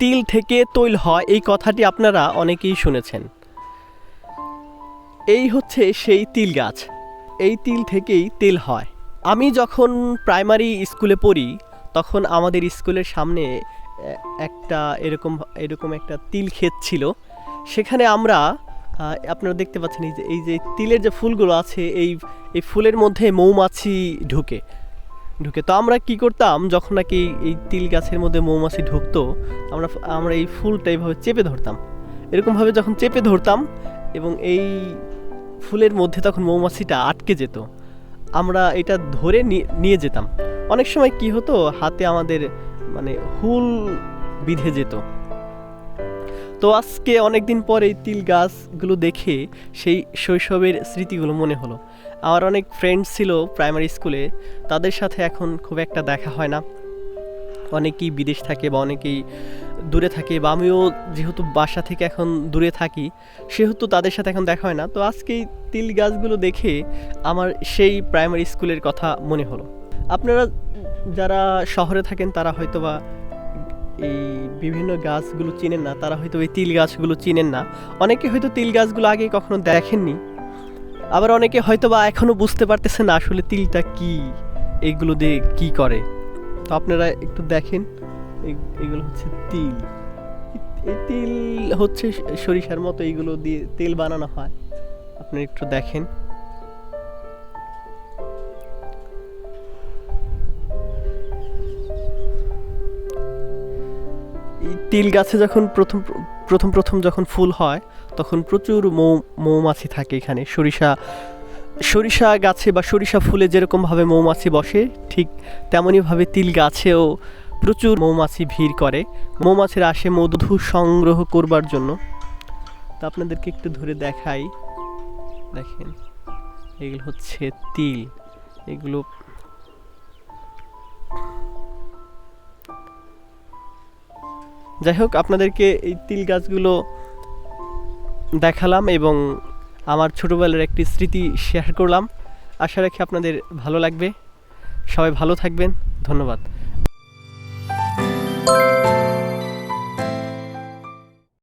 তিল থেকে তৈল হয়, এই কথাটি আপনারা অনেকেই শুনেছেন। এই হচ্ছে সেই তিল গাছ। এই তিল থেকেই তেল হয়। আমি যখন প্রাইমারি স্কুলে পড়ি, তখন আমাদের স্কুলের সামনে একটা এরকম এরকম একটা তিল ক্ষেত ছিল। সেখানে আমরা আপনারা দেখতে পাচ্ছেন এই যে এই যে তিলের যে ফুলগুলো আছে, এই এই ফুলের মধ্যে মৌমাছি ঢুকে। ঢুকে। তো আমরা কি করতাম, যখন নাকি এই তিল গাছের মধ্যে মৌমাছি ঢুকতো, আমরা আমরা এই ফুলটা এইভাবে চেপে ধরতাম। এরকমভাবে যখন চেপে ধরতাম এবং এই ফুলের মধ্যে তখন মৌমাছিটা আটকে যেত, আমরা এটা ধরে নিয়ে- যেতাম। অনেক সময় কি হতো, হাতে আমাদের মানে হুল বিঁধে যেত। তো আজকে অনেক দিন পরে এই তিল গাছগুলো দেখে সেই শৈশবের স্মৃতিগুলো মনে হলো। আমার অনেক ফ্রেন্ড ছিল প্রাইমারি স্কুলে তাদের সাথে এখন খুব একটা দেখা হয় না। অনেকেই বিদেশ থাকে বা অনেকেই দূরে থাকে বা আমিও যেহেতু বাসা থেকে এখন দূরে থাকি, সেহেতু তাদের সাথে এখন দেখা হয় না। তো আজকে তিল গাছগুলো দেখে আমার সেই প্রাইমারি স্কুলের কথা মনে হলো। আপনারা যারা শহরে থাকেন, তারা হয়তো বা এই বিভিন্ন গাছগুলো চিনেন না, তারা হয়তো এই তিল গাছগুলো চিনেন না। অনেকে হয়তো তিল গাছগুলো আগে কখনো দেখেননি। আবার অনেকে হয়তো বা এখনও বুঝতে পারতেছে না আসলে তিলটা কি, এগুলো দিয়ে কি করে। তো আপনারা একটু দেখেন এগুলো হচ্ছে তিল। তিল হচ্ছে সরিষার মতো এইগুলো দিয়ে তেল বানানো হয়। আপনি একটু দেখেন। তিল গাছে যখন প্রথম প্রথম প্রথম যখন ফুল হয়, তখন প্রচুর মৌ মৌমাছি থাকে এখানে। সরিষা সরিষা গাছে বা সরিষা ফুলে যেরকমভাবে মৌমাছি বসে, ঠিক তেমনইভাবে তিল গাছেও প্রচুর মৌমাছি ভিড় করে। মৌমাছিরা আসে মধু সংগ্রহ করবার জন্য। তা আপনাদেরকে একটু ধরে দেখাই। দেখেন, এগুলো হচ্ছে তিল। এগুলো যাই হোক, আপনাদেরকে এই তিল গাছগুলো দেখালাম এবং আমার ছোটোবেলার একটি স্মৃতি শেয়ার করলাম। আশা রাখি আপনাদের ভালো লাগবে। সবাই ভালো থাকবেন। ধন্যবাদ।